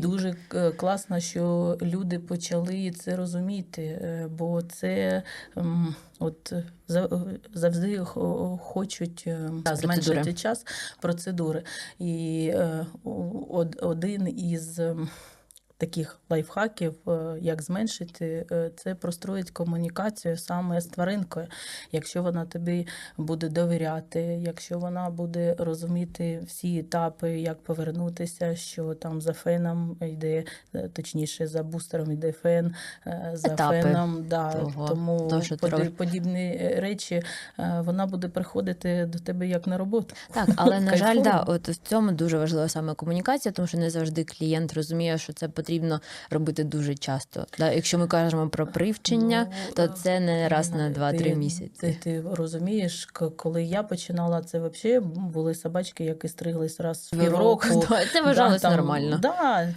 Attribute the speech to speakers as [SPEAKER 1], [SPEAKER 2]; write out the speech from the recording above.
[SPEAKER 1] Дуже е, класно, що люди почали це розуміти, е, бо це от за- завжди хо- хочуть е,
[SPEAKER 2] Процедури.
[SPEAKER 1] зменшити час процедури. І од- один із таких лайфхаків, е, як зменшити, е, це простроїть комунікацію саме з тваринкою. Якщо вона тобі буде довіряти, якщо вона буде розуміти всі етапи, як повернутися, що там за феном йде, е, точніше, за бустером йде фен, за
[SPEAKER 2] Етапи
[SPEAKER 1] феном. Да,
[SPEAKER 2] того,
[SPEAKER 1] тому
[SPEAKER 2] що ти
[SPEAKER 1] подібні речі вона буде приходити до тебе як на роботу.
[SPEAKER 2] Так, але на жаль, да, от в цьому дуже важлива саме комунікація, тому що не завжди клієнт розуміє, що це потрібно робити дуже часто. Да, якщо ми кажемо про привчення,
[SPEAKER 1] Ну,
[SPEAKER 2] то
[SPEAKER 1] е,
[SPEAKER 2] це не раз на
[SPEAKER 1] Ти-
[SPEAKER 2] 2-3 місяці.
[SPEAKER 1] Ти, ти розумієш, коли я починала, це взагалі були собачки, які стриглись раз в півроку.
[SPEAKER 2] Це вважалось
[SPEAKER 1] там,
[SPEAKER 2] нормально.
[SPEAKER 1] Да,